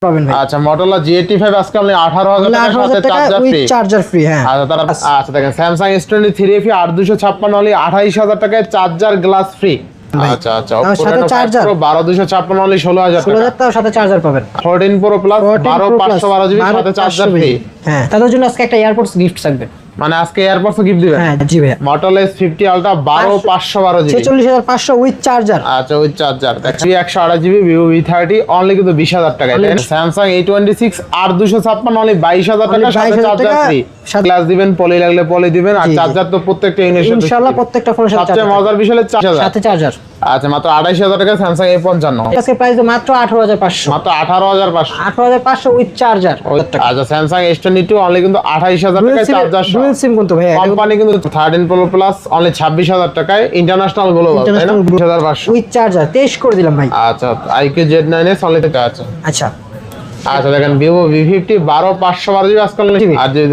আচ্ছা ফাইভ আঠারো হাজার আঠারো টাকার হাজার সাথে চার্জার ফ্রি চার্জার ফ্রি হ্যাঁ। আচ্ছা তারা আচ্ছা। দেখেন Samsung S twenty three FE আট দুশো ছাপ্পান্ন হলে আঠাইশ হাজার টাকায় চার্জার গ্লাস ফ্রি আচ্ছা আচ্ছা সাথে? বারো ছাপ্পান্ন হলে ষোলো হাজার টাকা। সাথে চার্জার পাবেন। ফোরটিন প্রো প্লাস 14 বারো পাঁচশো বারো জিবি সাথে চার্জার 500 ফ্রি হ্যাঁ। তাদের জন্য আজকে একটা এয়ারপোর্ট গিফট থাকবে। মানে আজকে এয়ারপোর্টস গিফট দিবেন? হ্যাঁ জি ভাই মডেল এস ফিফটি আলট্রা বারো পাঁচশো বারো জিবি ছেচল্লিশ হাজার পাঁচশো উইথ চার্জার আচ্ছা উইথ চার্জার দেখছি একশো আড়াই GB Vivo V thirty only কিন্তু বিশ হাজার টাকা স্যামসাং এই টোয়েন্টি সিক্স আর দুশো ছাপ্পান্ন অনলি বাইশ হাজার টাকা সাথে চার্জার ফ্রি গ্লাস দিবেন পলি লাগলে পলি দিবেন আর। চার্জার তো প্রত্যেকটা ইনশাআল্লাহ প্রত্যেকটা ফোনের সাথে সবচেয়ে মজার বিষয় হলো চার্জার। সাথে চার্জার আচ্ছা মাত্র আড়াইশ হাজার টাকা স্যামসাং এ পঞ্চান্ন। আজকে প্রাইস মাত্র আঠারো হাজার পাঁচশো। মাত্র আঠারো হাজার পাঁচশো। আঠারো হাজার পাঁচশো উইথ চার্জার আচ্ছা Samsung S twenty two only কিন্তু আঠাইশ হাজার টাকায় চার্জার ডুয়েল সিম কিন্তু ভাই কোম্পানি কিন্তু থার্টিন প্রো প্লাস অনলি ছাব্বিশ হাজার টাকায় ইন্টারন্যাশনালগুলো হাজার পাঁচশো। উইথ চার্জার তেইশ করে দিলাম ভাই। আচ্ছা iQOO Z nine S only টাকা আছে। আচ্ছা। আচ্ছা দেখেন ভিভো ভি ফিফটি বারো পাঁচশো বারো জিবি আজকাল। আর যদি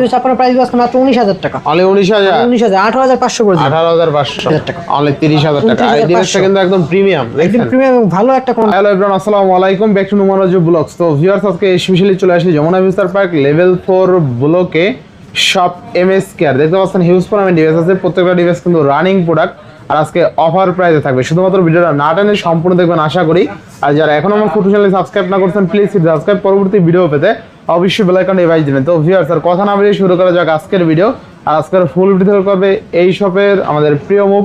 দুই ছাপ্পান্ন প্রাইস আজকে মাত্র উনিশ হাজার টাকা। অনলি উনিশ হাজার? উনিশ হাজার আঠারো হাজার পাঁচশো করে আঠারো হাজার পাঁচশো। হাজার টাকা। অনলি তিরিশ হাজার টাকা। এই 29,500 জিনিসটা কিন্তু একদম প্রিমিয়াম একদম প্রিমিয়াম ভালো একটা কোন হ্যালো এভরিওয়ান আসসালামু আলাইকুম। ব্যাক টু নুমারাজু ব্লগস তো ভিউয়ার্স আজকে স্পেশালি চলে আসি যমুনা বিস্তার পার্ক লেভেল ফোর ব্লকে শপ এম এস কেয়ার দেখতে পাচ্ছেন হিউজ পরিমাণে ডিভাইস আছে। প্রত্যেকটা ডিভাইস কিন্তু রানিং প্রোডাক্ট আর আজকে অফার প্রাইসে থাকবে। শুধুমাত্র ভিডিওটা না টেনে সম্পূর্ণ দেখবেন, আশা করি। আর যারা এখন আমার ফুটু চ্যানেল সাবস্ক্রাইব না করছেন প্লিজ সাবস্ক্রাইব পরবর্তী ভিডিও পেতে অবশ্যই বেল আইকন ডিভাইস দিবেন। তো ভিউয়ার্স আর কথা না বলে শুরু করা যাক আজকের ভিডিও আর আজকের ফুল ভিডিও করবে এই শপের আমাদের প্রিয় মুখ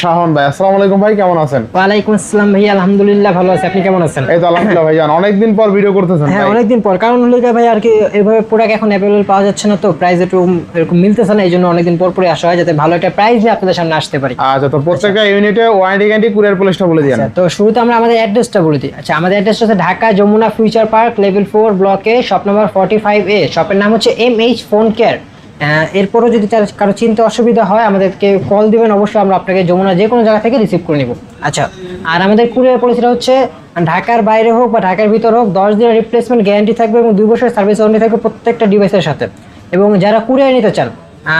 শাহন ভাই আসসালামু আলাইকুম ভাই কেমন আছেন? ওয়ালাইকুম আসসালাম ভাই আলহামদুলিল্লাহ ভালো আছে। আপনি কেমন আছেন? এই তো আলহামদুলিল্লাহ ভাইজান অনেকদিন পর ভিডিও করতেছেন হ্যাঁ অনেকদিন পর। কারণ হলো ভাই আর কি এভাবে প্রোডাক্ট এখন অ্যাভেলেবল পাওয়া যাচ্ছে না তো প্রাইস একটু এরকম মিলতেছে না এই জন্য অনেকদিন পর পরে আসা হয় যাতে ভালো একটা প্রাইস নিয়ে আপনাদের সামনে আসতে পারি। আচ্ছা তো প্রত্যেকটা ইউনিটে ওয়ারেন্টি গ্যারান্টি কুরিয়ার পুলিশটা বলে দিয়েন। আচ্ছা, তো শুরুতে আমরা আমাদের অ্যাড্রেসটা বলে দিই। আচ্ছা আমাদের অ্যাড্রেসটা হচ্ছে Dhaka Jamuna future park level four ব্লকে শপ নাম্বার ফর্টি ফাইভ এ শপের নাম হচ্ছে এম এইচ ফোন কেয়ার এরপরও যদি তার কারও চিন্তা অসুবিধা হয় আমাদেরকে কল দিবেন অবশ্যই আমরা আপনাকে যমুনা যে কোনো জায়গা থেকে রিসিভ করে নিব। আচ্ছা। আর আমাদের কুরিয়ার পলিসিটা হচ্ছে ঢাকার বাইরে হোক বা ঢাকার ভিতর হোক দশ দিনের রিপ্লেসমেন্ট গ্যারান্টি থাকবে এবং দুই বছরের সার্ভিস ওয়ারেন্টি থাকবে প্রত্যেকটা ডিভাইসের সাথে। এবং যারা কুরিয়ার নিতে চান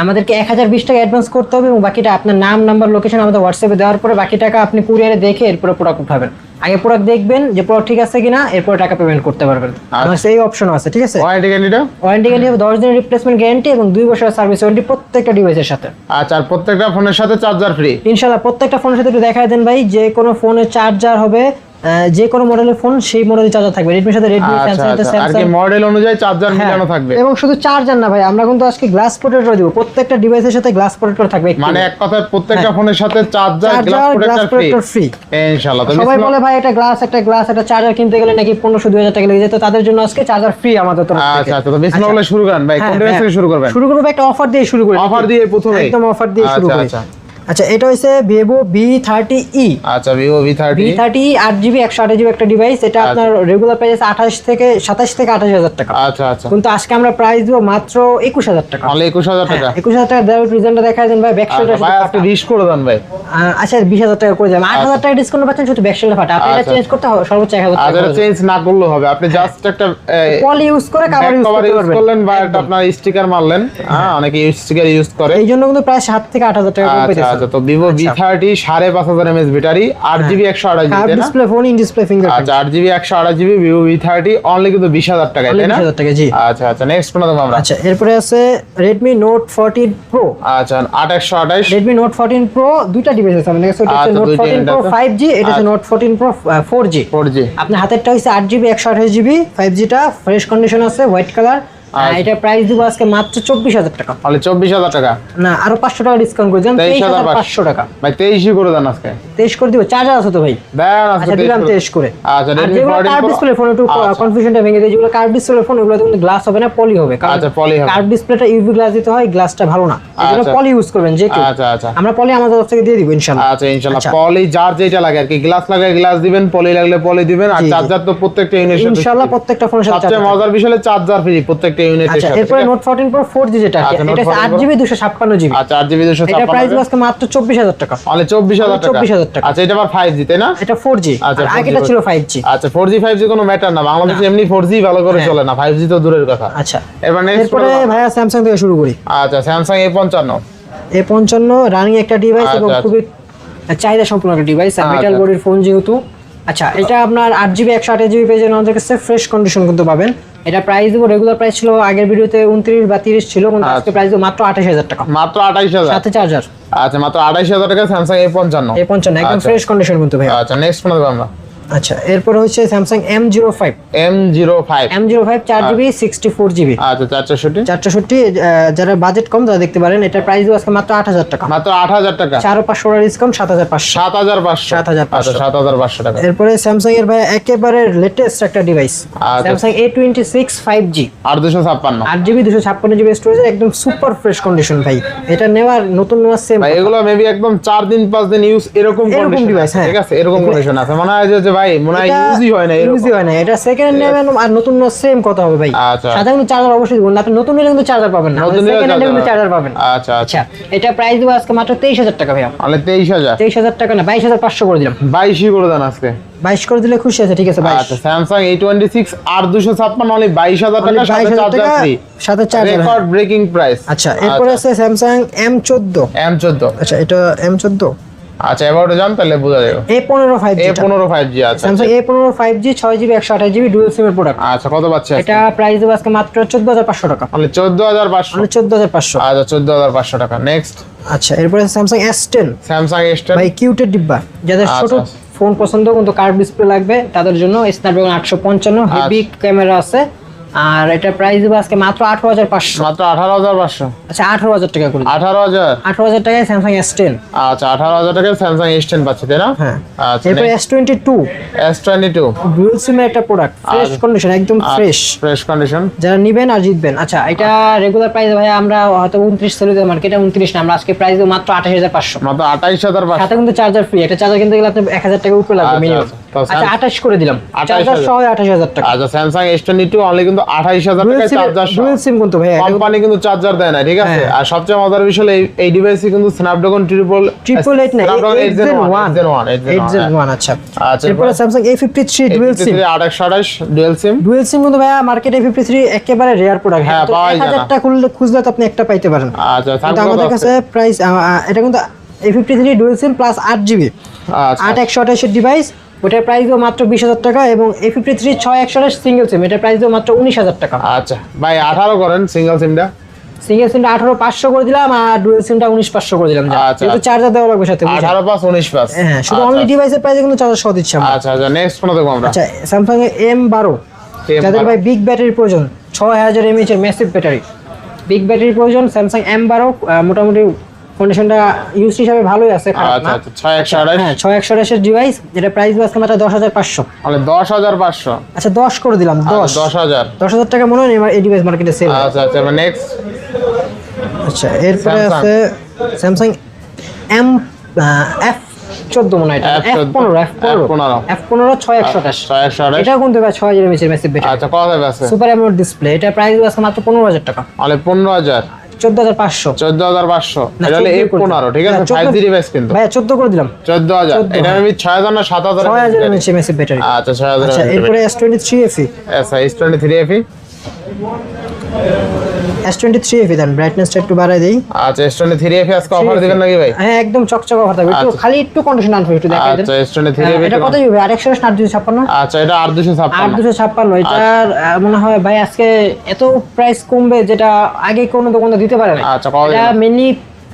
আমাদেরকে এক হাজার বিশ টাকা অ্যাডভান্স করতে হবে এবং বাকিটা আপনার নাম নাম্বার লোকেশন আমাদের হোয়াটসঅ্যাপে দেওয়ার পরে বাকি টাকা আপনি কুরিয়ারে দেখে এরপরে প্রোডাক্ট উঠাবেন। আগে প্রোডাক্ট দেখবেন যে প্রোডাক্ট ঠিক আছে কিনা এরপর টাকা পেমেন্ট করতে পারবেন। আমার সেই অপশন আছে ঠিক আছে? ওয়ারেন্টি গ্যারান্টিটা ওয়ারেন্টি গ্যারান্টি হবে দশ দিনের রিপ্লেসমেন্ট গ্যারান্টি এবং দুই বছরের সার্ভিস ওয়ারেন্টি প্রত্যেকটা ডিভাইসের সাথে। আচ্ছা আর প্রত্যেকটা ফোনের সাথে চার্জার ফ্রি ইনশাল্লাহ প্রত্যেকটা ফোনের সাথে একটু দেখায় দেন ভাই যে কোনো ফোনে চার্জার হবে যে কোনো মডেলের ফোন সেই মডেলের চার্জার থাকবে। রেডমির সাথে রেডমি আচ্ছা স্যামসাং আচ্ছা। আর কি মডেল অনুযায়ী চার্জার হ্যাঁ, মিলানো থাকবে? এবং শুধু চার্জার না ভাই আমরা কিন্তু আজকে গ্লাস প্রোটেক্টর দিব। প্রত্যেকটা ডিভাইসের সাথে গ্লাস প্রোটেক্টর থাকবে মানে এক কথায় প্রত্যেকটা ফোনের সাথে চার্জার গ্লাস প্রোটেক্টর ফ্রি ইনশাআল্লাহ। সবাই বলে ভাই একটা গ্লাস একটা গ্লাস একটা চার্জার কিনতে গেলে নাকি পনেরোশো দুই হাজার টাকা লেগে যেত তাদের জন্য আজকে চার্জার ফ্রি আমাদের তরফ থেকে। আচ্ছা আচ্ছা। তো বিসমিল্লাহ বলে শুরু করেন ভাই। কোন হ্যাঁ, ডিভাইস হ্যাঁ। থেকে শুরু করবেন? শুরু করব একটা অফার দিয়ে শুরু করি। অফার দিয়ে প্রথমে একদম অফার দিয়ে শুরু আচ্ছা, করি। আচ্ছা। আচ্ছা এটা হচ্ছে ভিভো বি থার্টি ই আচ্ছা Vivo V thirty B thirty আট জিবি একশো আঠাশ জিবি একটা ডিভাইস এটা আপনার রেগুলার প্রাইস আঠাশ থেকে সাতাশ থেকে আঠাশ হাজার টাকা। আচ্ছা আচ্ছা। কিন্তু আজকে আমরা প্রাইস দিব মাত্র একুশ হাজার টাকা। অনলি একুশ হাজার টাকা? একুশ হাজার টাকা দেওয়ার রিজনটা দেখা দেন ভাই ব্যাক আচ্ছা ভাই আজকে রিস্ক করে দেন ভাই। আচ্ছা বিশ হাজার টাকা করে যাবে আট হাজার টাকা ডিসকাউন্ট পাচ্ছেন শুধু ব্যাকশেলটা ফাটা। আপনি এটা আচ্ছা। চেঞ্জ করতে হবে সর্বোচ্চ এক হাজার আর টাকা এটা চেঞ্জ না করলেও হবে। আপনি জাস্ট একটা পলি ইউজ করে কাভার ইউজ কভার করতে ইউজ করলেন বা আপনার স্টিকার মারলেন। হ্যাঁ অনেকে স্টিকার ইউজ করে। এই জন্য কিন্তু প্রায় সাত থেকে আট হাজার টাকা কম আচ্ছা পেতেছেন আচ্ছা তো ভিভো ভি থার্টি সাড়ে পাঁচ হাজার এমএস ব্যাটারি আট জিবি একশো আঠাশ GB display phone in display finger আচ্ছা আট জিবি একশো আঠাশ GB Vivo V thirty only কিন্তু বিশ হাজার টাকায় তাই না? হাজার টাকা জি। আচ্ছা আচ্ছা নেক্সট কোনটা আমরা। আচ্ছা এরপরে আছে রেডমি নোট ফোরটিন প্রো আচ্ছা আট একশো আঠাশ। রেডমি নোট ফোরটিন প্রো দুইটা ডিভাইস আছে আমাদের কাছে Note fourteen Pro five G এটা হচ্ছে Note fourteen Pro four G four G আপনার হাতেরটা হচ্ছে আট জিবি একশো আঠাশ জিবি ফাইভ জিটা ফ্রেশ কন্ডিশন আছে হোয়াইট কালার। এটা প্রাইস দিব আজকে মাত্র চব্বিশ হাজার টাকা। অনলি চব্বিশ হাজার টাকা? না আরও পাঁচশো টাকা ডিসকাউন্ট করে দেন তেইশ হাজার পাঁচশো। টাকা। ভাই তেইশই করে দেন আজকে। তেইশ করে দিব চার্জার আছে তো ভাই। আচ্ছা দিলাম করে- তেইশ করে। আচ্ছা কার্ভ ডিসপ্লে ফোন একটু কনফিউশনটা ভেঙে দেয় যেগুলো কার্ভ ডিসপ্লে ফোন ওগুলো কিন্তু গ্লাস হবে না পলি হবে। আচ্ছা, poly হবে। কার্ভ ডিসপ্লেটা ইউভি গ্লাস দিতে হয় গ্লাসটা ভালো না। এই জন্য আচ্ছা। পলি ইউজ করবেন যে কেউ। আচ্ছা আচ্ছা। আমরা পলি আমাদের তরফ থেকে দিয়ে দিব ইনশাআল্লাহ আচ্ছা ইনশাআল্লাহ আচ্ছা। পলি যার যেটা লাগে আর কি গ্লাস লাগে গ্লাস দিবেন পলি লাগলে পলি দিবেন আর। চার্জার তো প্রত্যেকটা ইউনিটের ইনশাআল্লাহ প্রত্যেকটা ফোনের সাথে সবচেয়ে মজার বিষয় হলো চার্জার ফ্রি প্রত্যেকটা থাকবে। ইউনিটের আচ্ছা এরপরে নোট ফোরটিন প্রো ফোর যেটা আর কি, আচ্ছা, Note এটা 14 আট জিবি দুশো ছাপ্পান্ন জিবি। আচ্ছা আট জিবি দুশো এটা প্রাইস আজকে মাত্র চব্বিশ হাজার টাকা। অনলি চব্বিশ টাকা। 24,000 টাকা। আচ্ছা এটা আবার ফাইভ তাই না? এটা ফোর আচ্ছা, আগেটা ছিল ফাইভ আচ্ছা ফোর জি ফাইভ জি কোনো ম্যাটার না। বাংলাদেশে এমনি ফোর জি ভালো করে হ্যাঁ। চলে না। ফাইভ জি তো দূরের কথা। আচ্ছা। এবার নেক্সট এরপরে ভাইয়া স্যামসাং থেকে শুরু করি। আচ্ছা স্যামসাং এ পঞ্চান্ন। এ পঞ্চান্ন রানিং একটা ডিভাইস এবং আচ্ছা, খুবই চাহিদা সম্পূর্ণ একটা ডিভাইস আচ্ছা। মেটাল বডির ফোন যেহেতু আচ্ছা এটা আপনার আট জিবি একশো আঠাশ জিবি পেজের আমাদের কাছে ফ্রেশ কন্ডিশন কিন্তু পাবেন। এটা প্রাইস দেবো রেগুলার প্রাইস ছিল আগের ভিডিওতে উনত্রিশ বা তিরিশ ছিল কিন্তু আজকে আচ্ছা। প্রাইস দেবো মাত্র আঠাশ হাজার টাকা। মাত্র আঠাশ হাজার? সাথে চার্জার আচ্ছা মাত্র আঠাশ হাজার টাকা স্যামসাং এ পঞ্চান্ন। এ পঞ্চান্ন একদম আচ্ছা। ফ্রেশ কন্ডিশন কিন্তু ভাই আচ্ছা নেক্সট ফোন দেবো আমরা। আচ্ছা এরপর হচ্ছে Samsung M zero five M zero five M zero five চার জিবি সিক্সটি ফোর জিবি আচ্ছা চার চৌষট্টি চারশোষট্টি যারা বাজেট কম তারা দেখতে পারেন এটার প্রাইস আজকে মাত্র আট হাজার টাকা। মাত্র আট হাজার টাকা? চার পাঁচশো ডিসকাউন্ট সাত হাজার পাঁচশো। সাত হাজার পাঁচশো। 7,500 আচ্ছা সাত হাজার পাঁচশো টাকা। এরপরে স্যামসাং এর ভাই একেবারে লেটেস্ট একটা device. Samsung A twenty six five G আর দুশো ছাপ্পান্ন। আট জিবি দুশো ছাপ্পান্ন জিবি স্টোরেজ একদম সুপার ফ্রেশ কন্ডিশন ভাই। এটা নেওয়ার নতুন নেওয়ার সেম ভাই এগুলো মেবি একদম চার দিন পাঁচ দিন ইউজ এরকম condition হ্যাঁ। ঠিক আছে? এরকম কন্ডিশন আছে। মনে হয় যে ভাই মনে হয় ইউজই হয় না ইউজই হয় না এটা সেকেন্ড নেবেন আর নতুন সেম কত হবে ভাই। আচ্ছা। সাথে চার্জার অবশ্যই দিবেন আপনি নতুন নিলে কিন্তু চার্জার পাবেন না। নতুন সেকেন্ড হ্যান্ডে কিন্তু চার্জার পাবেন আচ্ছা আচ্ছা। আচ্ছা এটা প্রাইস দেবো আজকে মাত্র তেইশ হাজার টাকা ভাইয়া। তাহলে তেইশ হাজার। তেইশ হাজার টাকা না বাইশ হাজার পাঁচশো করে দিলাম। বাইশই করে দেন আজকে। বাইশ করে দিলে খুশি আছে ঠিক আছে বাইশ। আচ্ছা টোয়েন্টি সিক্স আর দুশো ছাপ্পান্ন অনলি বাইশ হাজার টাকা সাথে চার্জার ফ্রি সাথে চার্জার রেকর্ড ব্রেকিং প্রাইস আচ্ছা এরপরে আছে স্যামসাং এম চোদ্দ। এম চোদ্দ। আচ্ছা এটা এম চোদ্দ। আচ্ছা এবার যান তাহলে বোঝা যাবে। এ পনেরো ফাইভ এ পনেরো ফাইভ জি আচ্ছা ছয় জিবি একশো আঠাশ জিবি ডুয়েল সিমের প্রোডাক্ট আচ্ছা কত পাচ্ছে এটা প্রাইস দেবো আজকে মাত্র চোদ্দ হাজার পাঁচশো টাকা। মানে চোদ্দ হাজার পাঁচশো। মানে চোদ্দ হাজার পাঁচশো। আচ্ছা চোদ্দ হাজার পাঁচশো টাকা। নেক্সট আচ্ছা এরপরে টেন স্যামসাং এস টেন ভাই কিউটের ডিব্বা। যাদের আচ্ছা, ছোট আচ্ছা। ফোন পছন্দ কিন্তু কার্ভ ডিসপ্লে লাগবে তাদের জন্য স্ন্যাপড্রাগন আটশো পঞ্চান্ন হেভি ক্যামেরা আছে। আর এটা প্রাইস দেবো আজকে মাত্র আঠারো হাজার পাঁচশো। মাত্র আঠারো হাজার পাঁচশো। আচ্ছা আঠারো হাজার টাকা করে। আঠারো হাজার? আঠারো হাজার টাকায় স্যামসাং এস টেন আচ্ছা আঠারো হাজার টাকা স্যামসাং এস টেন পাচ্ছি তাই না? হ্যাঁ। আচ্ছা এরপরে S twenty two S twenty two dual সিমের একটা প্রোডাক্ট ফ্রেশ কন্ডিশন একদম ফ্রেশ ফ্রেশ কন্ডিশন যারা নিবেন আর জিতবেন। আচ্ছা এটা রেগুলার প্রাইস ভাই আমরা হয়তো উনত্রিশ সেল মার্কেটে উনত্রিশ না আমরা আজকে প্রাইস দেবো মাত্র আঠাশ হাজার পাঁচশো। মাত্র আঠাইশ হাজার পাঁচশো। সাথে কিন্তু চার্জার ফ্রি একটা চার্জার কিনতে গেলে আপনি এক হাজার টাকা উপরে লাগবে আচ্ছা, মিনিমাম আচ্ছা। আচ্ছা স্যাম- আঠাশ করে দিলাম। 28,000 চার্জার সহ আঠাশ হাজার টাকা। আচ্ছা Samsung S twenty two only কিন্তু আঠাইশ হাজার টাকায় চার্জার ডুয়েল সিম কিন্তু ভাই? কোম্পানি কিন্তু চার্জার দেয় না ঠিক আছে? হ্যাঁ। আর সবচেয়ে মজার বিষয় হলো এই- এই ডিভাইসে কিন্তু স্ন্যাপড্রাগন ট্রিপল ট্রিপল এইট না eight Gen one Gen one eight Gen one আচ্ছা। আচ্ছা, এরপরে স্যামসাং সিম আঠাশ আঠাশ সিম ডুয়েল সিম কিন্তু ভাইয়া মার্কেটে ফিফটি থ্রি একেবারে রেয়ার প্রোডাক্ট হ্যাঁ, পাওয়াই যায় না। হাজারটা খুললে খুঁজলে তো আপনি একটা পাইতে পারেন। আচ্ছা আমাদের কাছে প্রাইস এটা কিন্তু A fifty three dual SIM plus আট জিবি আট একশো আঠাশের ডিভাইস ওটার প্রাইস দেবো মাত্র বিশ হাজার টাকা এবং এ ফিফটি থ্রি ছয় একশো আঠাশ সিঙ্গেল সিম এটার প্রাইস দেবো মাত্র উনিশ হাজার টাকা। আচ্ছা ভাই আঠারো করেন সিঙ্গেল সিমটা সিঙ্গেল সিমটা আঠারো পাঁচশো করে দিলাম আর ডুয়েল সিমটা উনিশ পাঁচশো করে দিলাম আচ্ছা। কিন্তু চার্জার দেওয়া লাগবে সাথে? আঠারো পাঁচ উনিশ পাঁচ। হ্যাঁ শুধু আচ্ছা, অনলি ডিভাইসের প্রাইসে কিন্তু চার্জার সহ দিচ্ছি আমরা। আচ্ছা আচ্ছা নেক্সট ফোন দেখব আমরা। আচ্ছা স্যামসাং এর এম বারো। M12 যাদের ভাই বিগ ব্যাটারি প্রয়োজন ছয় হাজার এমএইচ এর মেসিভ ব্যাটারি বিগ ব্যাটারি প্রয়োজন স্যামসাং এম বারো মোটামুটি কন্ডিশনটা ইউজ হিসাবে ভালোই আছে আচ্ছা আচ্ছা ছয় একশো আঠাশ হ্যাঁ ছয় একশো আঠাশের ডিভাইস যেটা প্রাইস আছে মাত্র দশ হাজার পাঁচশো। তাহলে দশ হাজার পাঁচশো। আচ্ছা দশ করে দিলাম দশ আচ্ছা, দশ। হাজার। দশ হাজার টাকা মনে হয় এই ডিভাইস মার্কেটে সেল আচ্ছা আচ্ছা নেক্সট আচ্ছা এরপরে। আছে স্যামসাং এম এফ চোদ্দ মনে হয় এফ F14 পনেরো এফ পনেরো। F15 এফ পনেরো ছয় একশো আঠাশ। এটাও কিন্তু ভাই ছয় হাজার এমএইচ এর মেসিভ ব্যাটারি আচ্ছা কত আছে? সুপার অ্যামোলেড ডিসপ্লে এটা প্রাইস আছে মাত্র পনেরো হাজার টাকা। তাহলে পনেরো হাজার। চোদ্দ হাজার পাঁচশো। চোদ্দ হাজার পাঁচশো। না, এটা হলে 14 এফ করে দিলাম। পনেরো ঠিক আছে? না, 14 ফাইভ জি ডিভাইস কিন্তু। ভাইয়া চোদ্দ করে দিলাম। চোদ্দ হাজার। এটা আমি ছয় হাজার না সাত হাজার ছয় হাজার ব্যাটারি আচ্ছা ছয় হাজার আচ্ছা এরপরে এস টোয়েন্টি থ্রি এফি আচ্ছা S twenty three FE S twenty three FE then ব্রাইটনেসটা একটু বাড়াই দেই। আচ্ছা এস টোয়েন্টি থ্রি এফি আজকে অফার দিবেন নাকি ভাই? হ্যাঁ একদম চকচকে অফার থাকবে। একটু আচ্ছা। খালি একটু কন্ডিশন আনবে একটু দেখাই দেন। আচ্ছা এস টোয়েন্টি থ্রি হ্যাঁ, এফি এটা কত হবে আর আট দুশো ছাপ্পান্ন? আচ্ছা এটা আট দুশো আট ছাপ্পান্ন। এটার মনে হয় ভাই আজকে এত প্রাইস কমবে যেটা আগে কোনো দোকানে দিতে পারে না আচ্ছা, এটা দিলেন?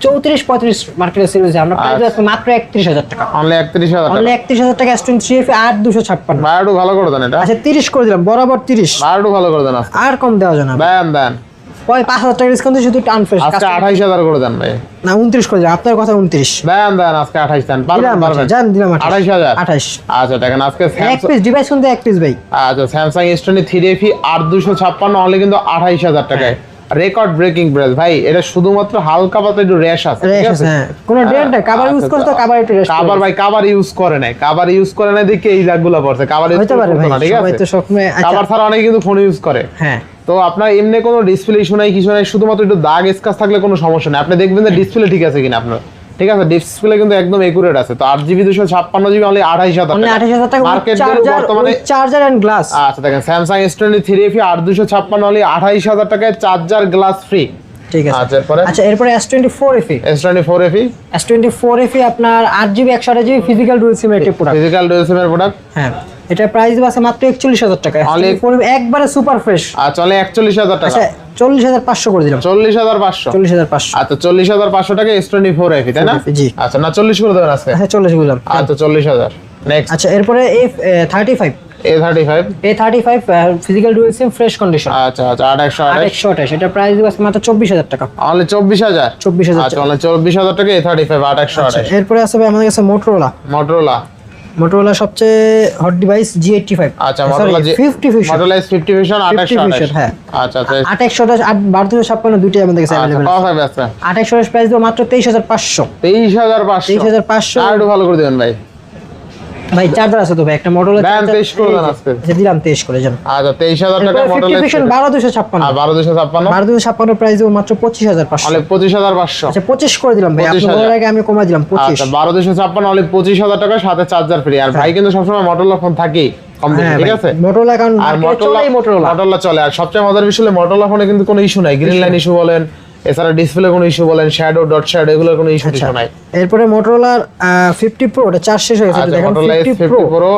চৌত্রিশ পঁয়ত্রিশ মার্কেটে সেল হয়েছে। আমরা প্রাইস আচ্ছা। মাত্র একত্রিশ হাজার টাকা। অনলি একত্রিশ হাজার অনলি একত্রিশ হাজার টাকা এস টোয়েন্টি থ্রি এফি দুশো ছাপ্পান্ন। একটু ভালো করে দেন এটা। আচ্ছা তিরিশ করে দিলাম বরাবর তিরিশ। আর ভালো করে দেন আর কম দেওয়া যায় না। দেন দেন। ওই পাঁচ হাজার টাকা ডিসকাউন্ট শুধু আজকে আঠাইশ হাজার করে দেন ভাই। না উনত্রিশ করে দিলাম আপনার কথা উনত্রিশ। দেন দেন আজকে আঠাইশ দেন। পারবেন দিলাম পারবেন। জান দিলাম আঠাইশ। হাজার। আঠাইশ। আচ্ছা দেখেন আজকে এক পিস ডিভাইস কিন্তু এক পিস ভাই। আচ্ছা Samsung S twenty three FE আট দুশো ছাপ্পান্ন অনলি কিন্তু আঠাইশ হাজার টাকায়। রেকর্ড ব্রেকিং ব্রেস ভাই এটা শুধুমাত্র হালকা পাতলা একটু র্যাশ আছে ঠিক রেশ আছে? হ্যাঁ। কোনো ডেন্ট নাই। কাবার ইউজ আচ্ছা, করতে কাভার একটু র্যাশ কাভার ভাই কাভার ইউজ করে নাই। কাভার ইউজ করে নাই দেখে এই দাগগুলো পড়ছে। কাভার ইউজ করতে পারে ভাই ঠিক আছে? তো সবসময় আচ্ছা। কাবার ছাড়া অনেকে কিন্তু ফোন ইউজ করে। হ্যাঁ। তো আপনার এমনি কোনো ডিসপ্লে ইস্যু নাই কিছু নাই শুধুমাত্র একটু দাগ স্কাচ থাকলে কোনো সমস্যা নাই। আপনি দেখবেন যে ডিসপ্লে ঠিক আছে কিনা আপনার। ঠিক আছে ডিসপ্লে কিন্তু একদম একুরেট আছে। তো আট জিবি দুশো ছাপ্পান্ন জিবি অনলি আঠাইশ হাজার হাজার টাকা মার্কেট বর্তমানে চার্জার এন্ড গ্লাস আচ্ছা দেখেন Samsung S twenty three FE আট দুশো ছাপ্পান্ন অনলি আঠাইশ হাজার টাকায় চার্জার গ্লাস ফ্রি ঠিক আছে। আচ্ছা এরপরে? আচ্ছা এরপরে S twenty four FE S twenty four FE S twenty four FE আপনার আট জিবি একশো আট জিবি ফিজিক্যাল ডুয়েল সিমের একটি প্রোডাক্ট ফিজিক্যাল ডুয়েল সিমের প্রোডাক্ট হ্যাঁ। এটা প্রাইস আছে মাত্র একচল্লিশ হাজার টাকা Only- S24 একবারে সুপার ফ্রেশ আর চলে একচল্লিশ হাজার টাকা। আচ্ছা চল্লিশ হাজার পাঁচশো করে দিলাম। চল্লিশ হাজার পাঁচশো। চল্লিশ হাজার পাঁচশো। আচ্ছা চল্লিশ হাজার পাঁচশো টাকা এস টোয়েন্টি ফোর এফি তাই না? জি। আচ্ছা না চল্লিশ করে দেবেন আজকে? হ্যাঁ চল্লিশ বুঝলাম আচ্ছা চল্লিশ হাজার। নেক্সট আচ্ছা এরপরে F thirty five A thirty five A thirty five physical dual SIM fresh condition আচ্ছা আচ্ছা আট একশো আট আঠাশ একশো আঠাশ এটা প্রাইস আছে মাত্র চব্বিশ হাজার টাকা। অনলি চব্বিশ হাজার? চব্বিশ হাজার আচ্ছা অনলি চব্বিশ হাজার টাকা এ থার্টি ফাইভ আট একশো আচ্ছা আঠাশ এরপরে আছে ভাই আমাদের কাছে মোটরোলা মোটরোলা মোটরোলা সবচেয়ে hot device G eighty five আচ্ছা Motorola fifty fusion Motorola fifty fusion আট একশো 50 আঠাশ। vision, হ্যাঁ। আচ্ছা আচ্ছা একশো আঠাশ আট বারো দুশো ছাপ্পান্ন দুইটাই আমাদের কাছে আচ্ছা অ্যাভেলেবেল আঠাশ প্রাইস দেবো মাত্র তেইশ হাজার পাঁচশো। তেইশ হাজার পাঁচশো। তেইশ হাজার পাঁচশো। আর একটু ভালো করে দেবেন ভাই। ভাই চার্জার আছে তো ভাই একটা মোটরোলা দেন, 23 করে দেন আজকে। আচ্ছা দিলাম তেইশ করে যান আচ্ছা তেইশ হাজার টাকা ফিফটি মোটরোলা ফিউশন বারো আর বারো দুশো ছাপ্পান্ন? বারো দুশো ছাপ্পান্ন প্রাইস দেবো মাত্র পঁচিশ হাজার পাঁচশো। অনলি পঁচিশ হাজার পাঁচশো। আচ্ছা পঁচিশ করে দিলাম ভাই আপনি বলার আগে আমি কমাই দিলাম পঁচিশ। আচ্ছা বারো দুশো ছাপ্পান্ন অনলি পঁচিশ হাজার টাকা সাথে চার্জার ফ্রি আর ভাই কিন্তু সবসময় মোটরোলা ফোন হ্যাঁ ঠিক আছে? মোটরোলা কারণ আর মোটরোলা মোটরোলা চলে। আর সবচেয়ে মজার বিষয় হলো মোটরোলা ফোনে কিন্তু কোনো ইস্যু নাই। গ্রিন লাইন ইস্যু বলেন এছাড়া ডিসপ্লে কোনো ইস্যু বলেন শ্যাডো ডট শ্যাডো এগুলো কোনো ইস্যু ছিল টিস্যু নাই। এরপরে মোটরোলার ফিফটি প্রো এটা চার্জ শেষ হয়েছে আচ্ছা দেখেন Motorola S fifty fifty Pro Pro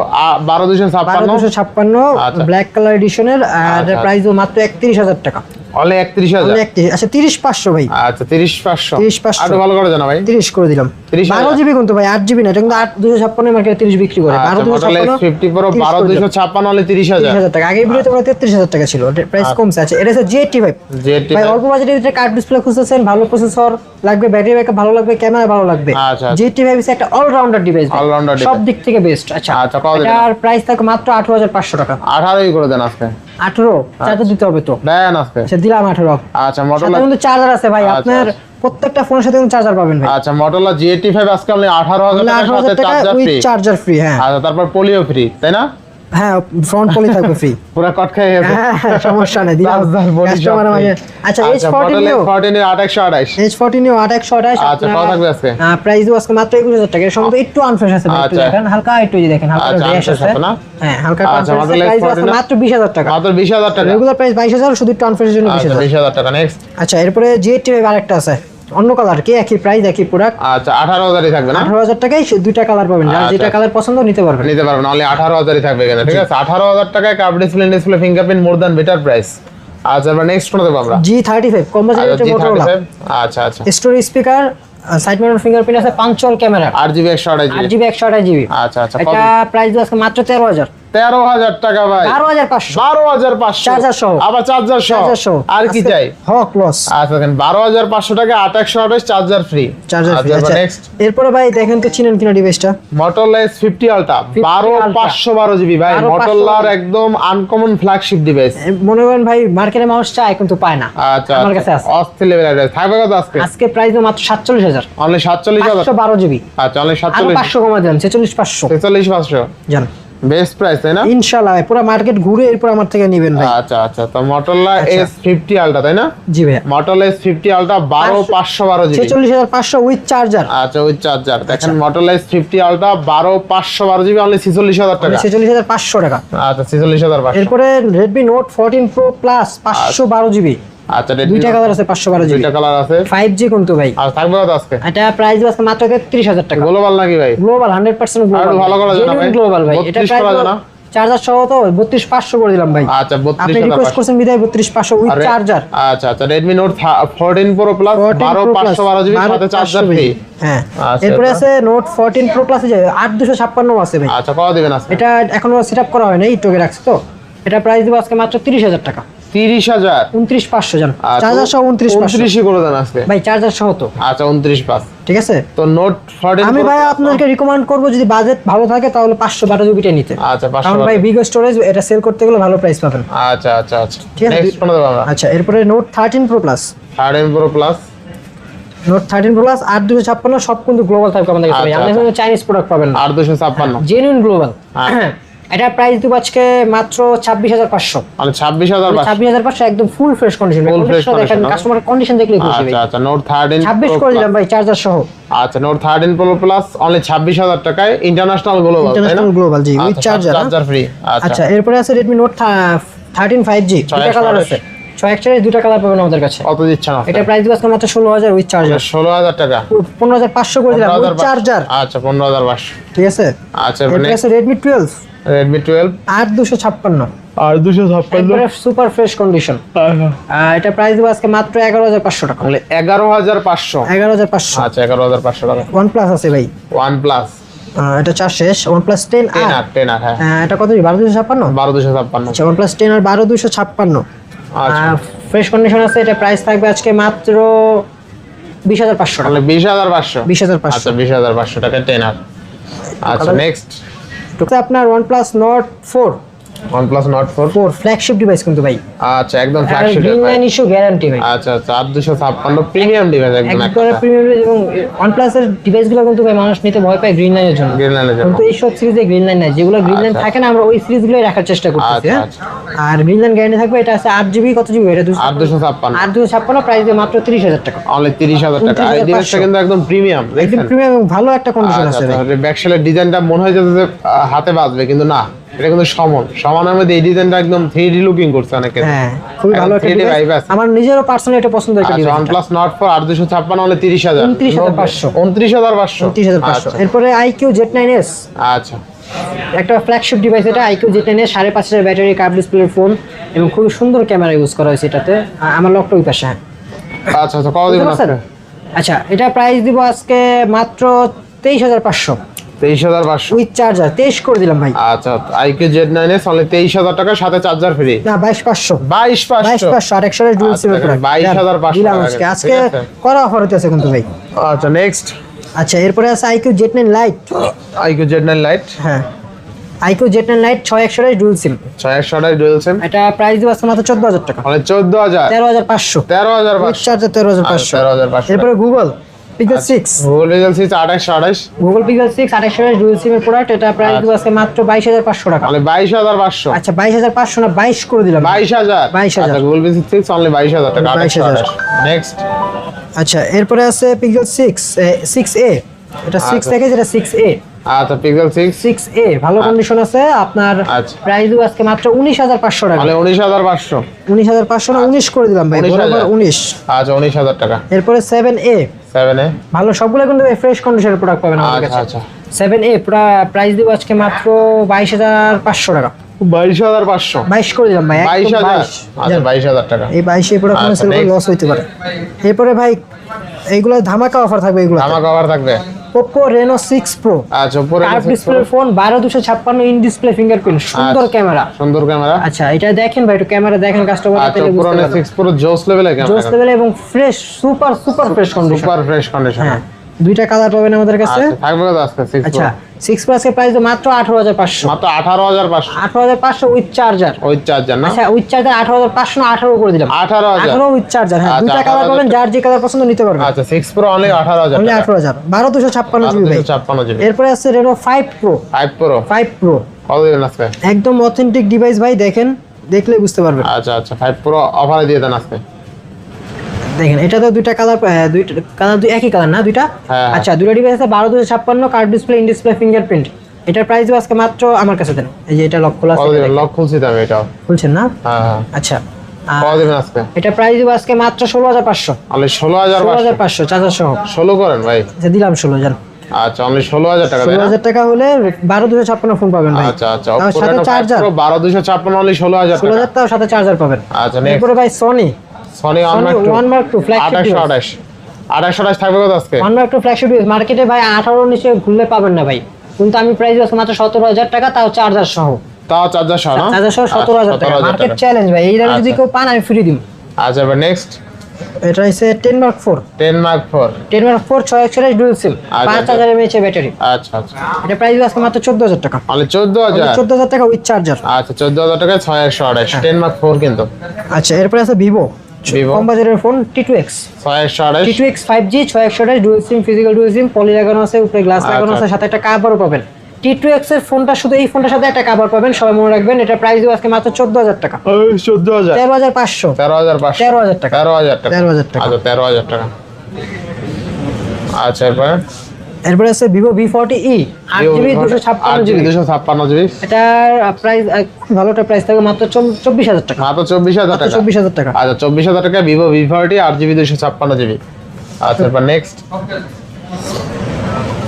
বারো দুশো বারো ছাপ্পান্ন দুশো ছাপ্পান্ন আচ্ছা। ব্ল্যাক কালার এডিশনের আর প্রাইসও প্রাইস মাত্র একত্রিশ হাজার টাকা। অনলি একত্রিশ হাজার? একত্রিশ আচ্ছা তিরিশ পাঁচশো ভাই। আচ্ছা তিরিশ পাঁচশো। 30,500 আরও ভালো করে জানা ভাই। তিরিশ করে দিলাম। 30,000 বারো জিবি কিন্তু ভাই আট জিবি না এটা কিন্তু আট দুশো ছাপ্পান্ন মার্কেটে তিরিশ বিক্রি করে। বারো আচ্ছা দুশো মোটরোলা ছাপ্পান্ন এস ফিফটি প্রো 30 বারো করে দুশো দিলাম। ছাপ্পান্ন অনলি তিরিশ হাজার। তিরিশ হাজার টাকা। আগে ভিডিওতে আমরা তেত্রিশ হাজার টাকা ছিল প্রাইস কমছে আছে। এটা হচ্ছে জি এইটটি ফাইভ ভাই। অল্প বাজেটের ভিতরে কার্ড ডিসপ্লে খুঁজতেছেন ভালো প্রসেসর লাগবে ব্যাটারি ব্যাকআপ ভালো লাগবে ক্যামেরা ভালো লাগবে। আচ্ছা, আচ্ছা। জি একটা অলরাউন্ডার ডিভাইস All-rounder সব দিক থেকে বেস্ট আচ্ছা। আচ্ছা, এটার প্রাইস থাকে মাত্র আঠারো হাজার পাঁচশো টাকা। আঠারোই করে দেন আজকে। আঠারো চার্জার দিতে হবে তো। দেন আজকে। আচ্ছা দিলাম আঠারো। আচ্ছা সাথে কিন্তু চার্জার আছে ভাই। আচ্ছা, আপনার প্রত্যেকটা ফোনের সাথে কিন্তু চার্জার পাবেন ভাই। আচ্ছা এইটি ফাইভ আজকে আপনি আঠারো হাজার টাকার আঠারো সাথে চার্জার ফ্রি চার্জার ফ্রি হ্যাঁ। আচ্ছা তারপর পোলিও ফ্রি তাই না? হ্যাঁ ফ্রন্ট পলি থাকবে ফ্রি পুরো কট খেয়ে হ্যাঁ, সমস্যা নেই দিলাম। কাস্টমার আমাকে আচ্ছা এইচ ফোরটিন নিও। ফোরটিন আট একশো আঠাশ। এইচ ফোরটিন নিও আট একশো আঠাশ আচ্ছা, কত থাকবে আজকে? প্রাইস আজকে মাত্র একুশ হাজার টাকা। এর সম্ভবত একটু আনফ্রেশ আছে আচ্ছা। দেখেন হালকা একটু যে দেখেন হালকা আচ্ছা, আছে। হ্যাঁ হালকা আচ্ছা, প্রাইস 14 মাত্র বিশ হাজার টাকা। মাত্র বিশ হাজার টাকা? রেগুলার প্রাইস বাইশ হাজার শুধু একটু আনফ্রেশের জন্য বিশ আচ্ছা হাজার। বিশ হাজার টাকা নেক্সট আচ্ছা এরপরে জি এইটটি আরেকটা আছে। অন্য কালার কি? একই প্রাইস একই প্রোডাক্ট আচ্ছা আঠারো হাজারই থাকবে না? আঠারো হাজার টাকায় দুইটা কালার পাবেন। যার আচ্ছা। যেটা কালার পছন্দ নিতে পারবেন। নিতে পারবেন অনলি আঠারো হাজারই থাকবে এখানে ঠিক আছে? আঠারো হাজার টাকায় cup display display fingerprint more than better price আচ্ছা এবার নেক্সট কোন দেবো আমরা। জি থার্টি ফাইভ কম আচ্ছা বাজেটের মোটরোলা আচ্ছা আচ্ছা। Stereo speaker side mount fingerprint আছে পাঁচচল ক্যামেরা আট জিবি একশো আঠাশ আট জিবি জিবি একশো আঠাশ জিবি আচ্ছা আচ্ছা এটা প্রাইস আজকে মাত্র তেরো হাজার। তেরো হাজার টাকা ভাই। বারো হাজার পাঁচশো। বারো হাজার পাঁচশো। চার্জার সহ। আবার চার্জার সহ? আর কি চাই? হক লস। আচ্ছা দেখেন বারো হাজার পাঁচশো টাকা আট একশো আঠাশ চার্জার ফ্রি। চার্জার ফ্রি আচ্ছা আচ্ছা। নেক্সট এরপরে ভাই দেখেন তো চিনেন কিনা ডিভাইসটা। মোটরলা এস ফিফটি আলটা বারো পাঁচশো বারো জিবি ভাই। মোটরলার একদম আনকমন ফ্ল্যাগশিপ ডিভাইস মনে করেন ভাই মার্কেটে মানুষ চায় কিন্তু পায় না। আচ্ছা আমার কাছে আছে। অস্থির লেভেল থাকবে কত আজকে? আজকে প্রাইস মাত্র সাতচল্লিশ হাজার। অনলি সাতচল্লিশ হাজার? বারো জিবি। আচ্ছা অনলি সাতচল্লিশ পাঁচশো কমা দেন ছেচল্লিশ পাঁচশো। ছেচল্লিশ পাঁচশো। জান। বেস্ট প্রাইস তাই না? ইনশাল্লাহ পুরো মার্কেট ঘুরে এরপর আমার থেকে নিবেন ভাই। আচ্ছা আচ্ছা তো মোটরলা এস ফিফটি আলটা তাই না? জি ভাই মোটরলা এস ফিফটি আলটা বারো পাঁচশো বারো জিবি ছেচল্লিশ হাজার পাঁচশো উইথ চার্জার আচ্ছা ওই চার্জার দেখেন মোটরলা এস ফিফটি আলটা বারো পাঁচশো বারো জিবি অনলি ছেচল্লিশ হাজার টাকা। ছেচল্লিশ হাজার পাঁচশো টাকা। আচ্ছা ছেচল্লিশ হাজার পাঁচশো। এরপরে Redmi Note fourteen Pro plus পাঁচশো বারো জিবি আচ্ছা দুইটা কালার আছে জিবি দুইটা কালার ভাই? আর থাকবে কত আজকে? এটা প্রাইস আছে মাত্র তেত্রিশ হাজার টাকা। গ্লোবাল নাকি ভাই? গ্লোবাল গ্লোবাল ভালো করা যায় না ভাই? গ্লোবাল ভাই। এটা 32 করা যায় না? চার্জার সহ তো বত্রিশ পাঁচশো করে দিলাম ভাই। আচ্ছা বত্রিশ আপনি রিকোয়েস্ট করছেন বিদায় বত্রিশ পাঁচশো উইথ চার্জার আচ্ছা আচ্ছা জিবি সাথে চার্জার ফ্রি হ্যাঁ। আচ্ছা, এরপরে আছে নোট ফোরটিন প্রো প্লাস আছে ভাই। আচ্ছা কত দিবেন আজকে? এটা এখনও করা হয় নাই টোকে রাখছে তো। এটা প্রাইস দিব আজকে মাত্র তিরিশ হাজার টাকা। তিরিশ হাজার? উনত্রিশ পাঁচশো জান। আচ্ছা, চার্জার সহ উনত্রিশ উনত্রিশই করে দেন আজকে। ভাই চার্জার সহ তো। আচ্ছা উনত্রিশ পাঁচ। ঠিক আছে? তো নোট ফোরটিন আমি ভাই আপনাকে রিকমেন্ড করব যদি বাজেট ভালো থাকে তাহলে পাঁচশো বারো জিবিটা নিতে। আচ্ছা কারণ ভাই বিগ স্টোরেজ এটা সেল করতে গেলে ভালো প্রাইস পাবেন। আচ্ছা আচ্ছা আচ্ছা। ঠিক আছে? আচ্ছা এরপরে Note thirteen Pro plus thirteen Pro plus Note thirteen plus আট দুশো ছাপ্পান্ন সব কিন্তু গ্লোবাল থাকবে আমাদের কাছে ভাই। আচ্ছা, আচ্ছা। কোনো চাইনিজ প্রোডাক্ট পাবেন আট দুশো ছাপ্পান্ন। জেনুইন গ্লোবাল হ্যাঁ। এটা প্রাইস দিব আজকে মাত্র ছাব্বিশ হাজার পাঁচশো। মানে ছাব্বিশ হাজার পাঁচশো। ছাব্বিশ হাজার পাঁচশো একদম ফুল ফ্রেশ কন্ডিশন দেখেন কাস্টমার কন্ডিশন দেখলে খুশি আচ্ছা আচ্ছা নোট থার্টিন ছাব্বিশ করে দিলাম ভাই চার্জার সহ। আচ্ছা Note thirteen Pro plus only ছাব্বিশ হাজার টাকায় international global international global G with charger charger free আচ্ছা। এরপরে আছে Redmi Note thirteen five G colour আছে। ছয় একশো দুটা কালার পাবেন আমাদের কাছে। কত দিচ্ছেন এটা প্রাইস দিব আজকে মাত্র ষোলো হাজার উইথ চার্জার ষোলো হাজার টাকা। পনেরো হাজার পাঁচশো করে দিলাম উইথ চার্জার আচ্ছা পনেরো হাজার পাঁচশো। ঠিক আছে? আচ্ছা এটা আছে রেডমি টুয়েলভ রেডমি টুয়েলভ আট দুশো ছাপ্পান্ন। আর দুশো ছাপ্পান্ন। সুপার ফ্রেশ কন্ডিশন এটা প্রাইস দিব আজকে মাত্র এগারো হাজার পাঁচশো টাকা। তাহলে এগারো হাজার পাঁচশো। এগারো হাজার পাঁচশো। আচ্ছা এগারো হাজার পাঁচশো টাকা। ওয়ান প্লাস আছে ভাই। ওয়ান প্লাস আহ, এটা চার শেষ ওয়ান প্লাস টেন আর আর টেন আর হ্যাঁ। এটা কত বারো দুশো ছাপ্পান্ন? বারো দুশো ছাপ্পান্ন। আচ্ছা ওয়ান প্লাস টেন আর বারো দুশো ছাপ্পান্ন। আচ্ছা ফ্রেশ কন্ডিশন আছে এটা প্রাইস থাকবে আজকে মাত্র বিশ হাজার পাঁচশো টাকা। বিশ হাজার পাঁচশো। বিশ হাজার পাঁচশো। আচ্ছা বিশ হাজার পাঁচশো টাকা টেন আচ্ছা নেক্সট আপনার OnePlus Nord four plus Nord four four flagship device কিন্তু ভাই। আচ্ছা একদম flagship green line issue guarantee ভাই। আচ্ছা আচ্ছা আট দুশো ছাপ্পান্ন প্রিমিয়াম ডিভাইস একদম একবারে প্রিমিয়াম এবং ওয়ান প্লাসের ডিভাইসগুলো কিন্তু ভাই মানুষ নিতে ভয় পায় গ্রিন লাইনের জন্য। গ্রিন লাইনের জন্য। কিন্তু এই সব সিরিজে গ্রিন লাইন নাই। যেগুলো গ্রিন লাইন আচ্ছা। থাকে না আমরা ওই সিরিজগুলোই রাখার চেষ্টা করতেছি আচ্ছা, হ্যাঁ আর গ্রিন লাইন গ্যারান্টি থাকবে এটা আছে আট জিবি কত জিবি এটা দুশো আট দুশো ছাপ্পান্ন। আট দুশো ছাপ্পান্ন প্রাইস দিয়ে মাত্র তিরিশ হাজার টাকা। অনলি তিরিশ হাজার টাকা। এই ডিভাইসটা কিন্তু একদম প্রিমিয়াম একদম প্রিমিয়াম এবং ভালো একটা কন্ডিশন আচ্ছা আছে ভাই। ব্যাকশেলের ডিজাইনটা মনে হয় যে, হাতে বাজবে কিন্তু না। এটা কিন্তু সমান। সমানের মধ্যে এই ডিজাইনটা একদম থ্রি লুকিং করছে অনেকে। হ্যাঁ খুবই ভালো একটা 3D আছে। আমার নিজেরও পার্সোনালি এটা পছন্দ একটা ফোর আট দুশো ছাপ্পান্ন হলে তিরিশ হাজার। 29,500 উনত্রিশ হাজার পাঁচশো। তিরিশ হাজার পাঁচশো। আচ্ছা, এরপরে এস আচ্ছা। একটা ফ্ল্যাগশিপ ডিভাইস এটা আইকিউ এস সাড়ে পাঁচ হাজার ব্যাটারি কার্ভ ডিসপ্লে ফোন এবং খুবই সুন্দর ক্যামেরা ইউজ করা হয়েছে এটাতে। আমার লকটা ওই পাশে হ্যাঁ। আচ্ছা আচ্ছা আচ্ছা এটা প্রাইস দিব আজকে মাত্র তেইশ হাজার পাঁচশো। তেইশ হাজার পাঁচশো। উইথ চার্জার তেইশ করে দিলাম ভাই। আচ্ছা জেড নাইন এস তেইশ হাজার টাকা সাথে চার্জার ফ্রি না বাইশ পাঁচশো। বাইশ বাইশ পাঁচশো পাঁচশো আর একশো ডুয়েল আচ্ছা, সিমের এখানে 22,500 দিলাম আজকে। আজকে করা অফার হতেছে কিন্তু ভাই। আচ্ছা নেক্সট আচ্ছা এরপরে আছে iQOO Z nine lite. IQOO Z nine lite. হ্যাঁ। আইকিউ জেট নাইন লাইট ছয় একশো ডুয়েল সিম ছয় একশো ডুয়েল সিম এটা প্রাইস দিব মাত্র চোদ্দ হাজার টাকা। মানে চোদ্দ হাজার। তেরো হাজার পাঁচশো। তেরো হাজার পাঁচশো। চার্জার তেরো হাজার আচ্ছা, পাঁচশো তেরো হাজার পাঁচশো। এরপরে Google Pixel six Google result six আঠাশশো আঠাশ গুগল পিক্সেল সিক্স আঠাশশো ডুয়েল সিমের প্রোডাক্ট এটা প্রাইস দিব আজকে মাত্র বাইশ হাজার পাঁচশো টাকা। মানে বাইশ হাজার পাঁচশো। আচ্ছা বাইশ হাজার পাঁচশো না বাইশ করে দিলাম। বাইশ হাজার। 22,000 আচ্ছা গুগল পে সিক্স অনলি বাইশ হাজার টাকা 22,000 নেক্সট আচ্ছা এরপরে আছে পিক্সেল সিক্স সিক্স এ এটা সিক্স আচ্ছা। থেকে যেটা সিক্স এ আচ্ছা পিক্সেল সিক্স সিক্স এ ভালো কন্ডিশন আছে। আপনার আচ্ছা। প্রাইস দিব আজকে মাত্র উনিশ হাজার পাঁচশো টাকা। মানে উনিশ হাজার পাঁচশো। উনিশ হাজার পাঁচশো না উনিশ করে দিলাম ভাই 19,000 বরাবর উনিশ। আচ্ছা উনিশ হাজার টাকা। এরপরে সেভেন এ ভালো সবগুলো কিন্তু ফ্রেশ কন্ডিশনের প্রোডাক্ট পাবেন আমাদের আচ্ছা কাছে। আচ্ছা। সেভেন এ প্রাইস দিব আজকে মাত্র বাইশ হাজার পাঁচশো টাকা। বাইশ হাজার পাঁচশো। বাইশ করে দিলাম ভাই বাইশ একদম হাজার। বাইশ। আচ্ছা বাইশ হাজার টাকা। এই বাইশে প্রোডাক্ট আচ্ছা, কোনো লস হইতে পারে। এরপরে ভাই এইগুলো ধামাকা অফার থাকবে এগুলো ধামাকা অফার থাকবে। পোকো রেনো 6 প্রো আচ্ছা উপরে কার্ভ ডিসপ্লে ফোন বারো দুশো ছাপ্পান্ন ইন ডিসপ্লে ফিঙ্গারপ্রিন্ট সুন্দর। ক্যামেরা। সুন্দর ক্যামেরা। আচ্ছা এটা দেখেন ভাই একটু ক্যামেরা দেখেন কাস্টমার আচ্ছা পুরনো সিক্স প্রো জোস লেভেলের জোস ক্যামেরা। লেভেল এবং fresh super super fresh condition super fresh condition হ্যাঁ। দুইটা কালার পাবেন আমাদের কাছে? আচ্ছা থাকবে আজকে সিক্স আচ্ছা সিক্স প্লাসের প্রাইস মাত্র আঠারো হাজার পাঁচশো। মাত্র আঠারো হাজার পাঁচশো। আঠারো হাজার পাঁচশো উইথ চার্জার ওই চার্জার না? আচ্ছা উইথ চার্জার আঠারো হাজার পাঁচশো না আঠারো করে দিলাম? আঠারো হাজার। আঠারো উইথ চার্জার হ্যাঁ আচ্ছা, দুইটা কালার পাবেন যার যে কালার পছন্দ নিতে পারবেন। আচ্ছা সিক্স প্রো অনলি আঠারো হাজার অনলি আঠারো হাজার। বারো দুশো ছাপ্পান্ন জিবি ভাই ছাপ্পান্ন জিবি এরপরে আছে Reno five Pro five Pro five Pro কত দিবেন আজকে? একদম অথেন্টিক ডিভাইস ভাই দেখেন দেখলে বুঝতে পারবেন। আচ্ছা আচ্ছা ফাইভ প্রো অফারে দিয়ে দেন আজকে। দেখেন এটা তো দুইটা কালার দুইটা কালার দুই একই কালার না দুইটা? হ্যাঁ। আচ্ছা দুইটা ডিভাইস আছে বারো দুশো ছাপ্পান্ন card display in display fingerprint এটার প্রাইস আজকে মাত্র আমার কাছে দেন। এই যে এটা লক খোলা আছে লক খুলছি তো এটাও। খুলছেন না? হ্যাঁ হ্যাঁ। আচ্ছা। এটা প্রাইস দিব আজকে। মাত্র ষোলো হাজার পাঁচশো। ষোলো হাজার ষোলো হাজার পাঁচশো চার্জার সহ ষোলো করেন ভাই? আচ্ছা দিলাম ষোলো হাজার। আচ্ছা অনলি ষোলো হাজার টাকা ষোলো হাজার টাকা হলে বারো দুশো ছাপ্পান্ন ফোন পাবেন ভাই। আচ্ছা আচ্ছা সাথে চার্জার বারো দুশো ছাপ্পান্ন অনলি ষোলো হাজার ষোলো হাজার সাথে চার্জার পাবেন। আচ্ছা এরপরে ভাই Sony Sony One Mark Two. Flagship আঠাশশো। আঠাশ আঠাশশো আঠাশ থাকবে কত আজকে? অন্য একটা ফ্ল্যাগশিপ ডিভাইস মার্কেটে ভাই আঠারো নিচে ঘুরলে পাবেন না ভাই। কিন্তু আমি প্রাইস আছে মাত্র সতেরো হাজার টাকা তাও চার্জার সহ। তাও চার্জার সহ না? চার্জার সহ সতেরো হাজার টাকা। মার্কেট চ্যালেঞ্জ ভাই। এই দামে যদি আচ্ছা। কেউ পান আমি ফ্রি দিম। আচ্ছা এবার নেক্সট এটা হচ্ছে ten Mark four ten Mark four ten Mark four ছয় একশো ডুয়েল সিম আচ্ছা, পাঁচ আচ্ছা। হাজার এমএএচ ব্যাটারি আচ্ছা আচ্ছা। এটা প্রাইস আজকে মাত্র চোদ্দ হাজার টাকা। অনলি চোদ্দ হাজার। চোদ্দ হাজার টাকা উইথ চার্জার আচ্ছা চোদ্দ হাজার টাকায় ছয় একশো আঠাশ টেন মার্ক ফোর কিন্তু। আচ্ছা এরপরে আছে ভিভো কম বাজারের phone T two X T two X five G ছয় একশো dual SIM physical dual SIM poly লাগানো আছে উপরে গ্লাস লাগানো আচ্ছা। আছে সাথে একটা কাভারও পাবেন। টি টু এক্সের ফোনটা শুধু এই ফোনটার সাথে একটা কাভার পাবেন সবাই মনে রাখবেন এটা প্রাইস আজকে মাত্র চোদ্দ হাজার টাকা। চোদ্দ হাজার। তেরো হাজার পাঁচশো। তেরো হাজার পাঁচশো। তেরো হাজার টাকা। তেরো হাজার টাকা। তেরো হাজার টাকা। আচ্ছা তেরো হাজার টাকা। আচ্ছা এরপরে? এরপরে আছে ভিভো ভি ফর্টি ই আট জিবি দুশো ছাপ্পান্ন জিবি দুশো ছাপ্পান্ন জিবি এটার প্রাইস ভালো একটা প্রাইস থাকবে মাত্র চব্বিশ হাজার টাকা। মাত্র চব্বিশ হাজার টাকা। চব্বিশ হাজার টাকা। আচ্ছা চব্বিশ হাজার টাকা ভিভো ভি ফর্টি আট জিবি দুশো ছাপ্পান্ন জিবি আচ্ছা এরপর নেক্সট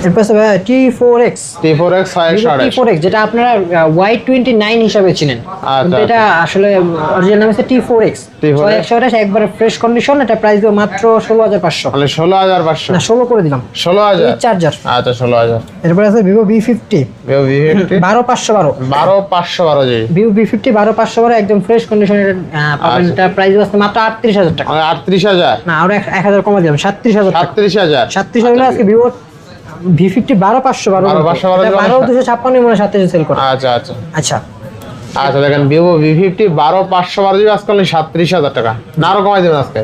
এরপর আছে T four X T four X T four X যেটা আপনারা ওয়াই টোয়েন্টি নাইন হিসাবে চিনেন আচ্ছা। এটা আসলে অরিজিনাল নাম হচ্ছে টি ফোর এক্স একশো আঠাশ একবারে ফ্রেশ কন্ডিশন এটা প্রাইস দেবো মাত্র ষোলো হাজার পাঁচশো। ষোলো হাজার পাঁচশো। না ষোলো করে দিলাম। ষোলো হাজার? চার্জার আচ্ছা ষোলো হাজার। এরপর আছে Vivo B fifty Vivo V fifty বারো পাঁচশো বারো। বারো পাঁচশো বারো ভিভো বি ফিফটি বারো পাঁচশো বারো একদম ফ্রেশ আচ্ছা। এটা প্রাইস মাত্র আটত্রিশ হাজার টাকা। আটত্রিশ হাজার? না আরও এক হাজার কমে দিলাম সাতত্রিশ হাজার সাতত্রিশ হাজার। সাতত্রিশ হাজার আজকে ভিভো ভি ফিফটি বারো পাঁচশো বারো 12,512 এটা বারো দুশো ছাপ্পান্ন মনে সাতত্রিশ সেল করে। আচ্ছা আচ্ছা। আচ্ছা। আচ্ছা দেখেন ভিভো ভি ফিফটি বারো পাঁচশো বারো জিবি আজকাল সাতত্রিশ হাজার টাকা। না আরও কমাই দেবেন আজকে।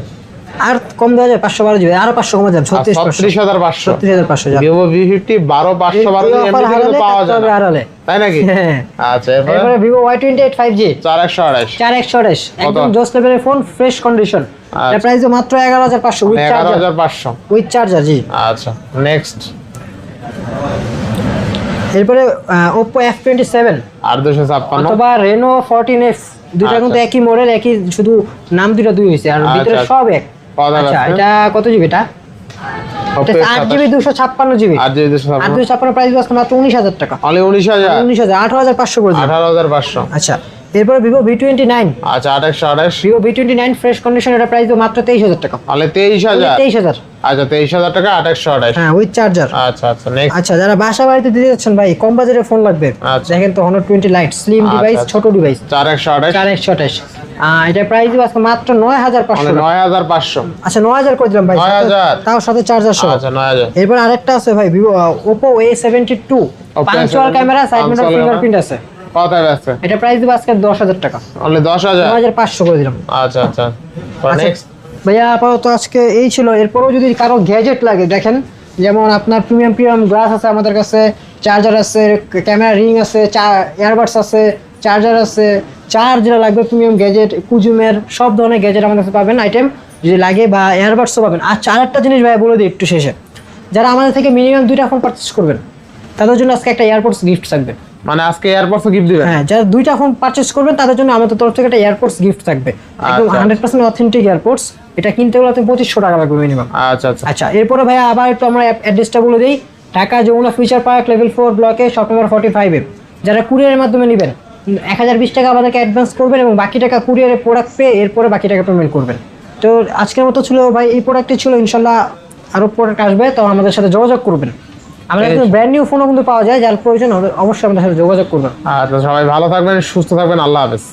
আর কম দেওয়া যায় পাঁচশো বারো জিবি আরও পাঁচশো কমে যাবে ছত্রিশ হাজার পাঁচশো। ছত্রিশ হাজার পাঁচশো ভিভো ভি ফিফটি বারো পাঁচশো বারো পাওয়া যায় আড়ালে তাই নাকি? হ্যাঁ। আচ্ছা এরপরে? Vivo Y twenty eight five G চার একশো আড়াইশ। চার একশো আঠাশ একদম জোস লেভেলের ফোন ফ্রেশ কন্ডিশন প্রাইস মাত্র এগারো হাজার পাঁচশো উইথ চার্জার হাজার পাঁচশো। উইথ চার্জার জি। আচ্ছা নেক্সট এরপরে টোয়েন্টি সেভেন আর দুশো ছাপ্পান্ন। অথবা রেনো ফোরটিন এফ দুইটা কিন্তু আচ্ছা। একই মডেল একই শুধু নাম দুইটা দুই হয়েছে আর ভিতরে আচ্ছা। সব এক। আচ্ছা এটা কত জিবি এটা? আট জিবি দুশো ছাপ্পান্ন জিবি আট জিবি দুশো আট ছাপ্পান্ন দুশো ছাপ্পান্ন প্রাইস মাত্র উনিশ হাজার টাকা। উনিশ হাজার। উনিশ হাজার আঠারো হাজার পাঁচশো করে আঠারো হাজার পাঁচশো। আচ্ছা। এরপরে ভিভো ভি টোয়েন্টি নাইন আচ্ছা একশো আঠাশ। Vivo V twenty nine fresh condition এটা প্রাইস মাত্র তেইশ হাজার টাকা। অনলি তেইশ হাজার। তেইশ হাজার। আচ্ছা তেইশ হাজার টাকা একশো আঠাশ। হ্যাঁ উইথ চার্জার আচ্ছা আচ্ছা নেক্সট আচ্ছা যারা বাসা বাড়িতে দিতে যাচ্ছেন ভাই কম বাজারের ফোন লাগবে। আচ্ছা। দেখেন তো Honor twenty lite slim device. ছোট ডিভাইস চার একশো আঠাশ। চার একশো আঠাশ। এটা প্রাইস আজকে মাত্র নয় হাজার পাঁচশো নয় হাজার পাঁচশো। আচ্ছা নয় হাজার করে দিলাম ভাই 9,000 তাও সাথে চার্জার সহ। আচ্ছা নয় হাজার। এরপর আরেকটা আছে ভাই Vivo Oppo A seventy two A72 camera side mirror fingerprint আছে। এটা প্রাইস দিব আজকে দশ হাজার টাকা। অনলি দশ হাজার? হাজার পাঁচশো করে দিলাম। আচ্ছা আচ্ছা। আচ্ছা, নেক্সট ভাইয়া আপাতত আজকে এই ছিল। এরপরেও যদি কারও গ্যাজেট লাগে দেখেন যেমন আপনার প্রিমিয়াম প্রিমিয়াম গ্লাস আছে আমাদের কাছে চার্জার আছে ক্যামেরা রিং আছে ইয়ারবাডস আছে চার্জার আছে চার যেটা লাগবে প্রিমিয়াম গ্যাজেট কুজুমের সব ধরনের গ্যাজেট আমাদের কাছে পাবেন আইটেম যদি লাগে বা এয়ারবাডসও পাবেন। আর চার জিনিস ভাইয়া বলে দিই একটু শেষে। যারা আমাদের থেকে মিনিমাম দুইটা ফোন পারচেস করবেন তাদের জন্য আজকে একটা এয়ারপোর্টস গিফট থাকবে। মানে আজকে এয়ারপোর্টস গিফট দিবেন? হ্যাঁ যারা দুইটা ফোন পারচেস করবেন তাদের জন্য আমাদের তরফ থেকে একটা এয়ারপোর্টস গিফট থাকবে। একদম আচ্ছা। হান্ড্রেড পার্সেন্ট অথেন্টিক এয়ারপোর্টস এটা কিনতে গেলে আপনি পঁচিশশো টাকা লাগবে মিনিমাম আচ্ছা আচ্ছা। আচ্ছা এরপরে ভাইয়া আবার একটু আমরা অ্যাড্রেসটা বলে দিই। Dhaka Jamuna future park level four ব্লকে শপ নম্বর ফর্টি ফাইভে যারা কুরিয়ারের মাধ্যমে নেবেন এক হাজার বিশ টাকা আমাদেরকে অ্যাডভান্স করবেন এবং বাকি টাকা কুরিয়ারে প্রোডাক্ট পেয়ে এরপরে বাকি টাকা পেমেন্ট করবেন। তো আজকের মতো ছিল ভাই এই প্রোডাক্টটি ছিল ইনশাল্লাহ আরও প্রোডাক্ট আসবে তো আমাদের সাথে যোগাযোগ করবেন। আমাদের কিন্তু ব্র্যান্ড নিউ ফোনও কিন্তু পাওয়া যায় যার প্রয়োজন হবে অবশ্যই আমাদের সাথে যোগাযোগ করবেন। আচ্ছা সবাই ভালো থাকবেন সুস্থ থাকবেন আল্লাহ হাফেজ।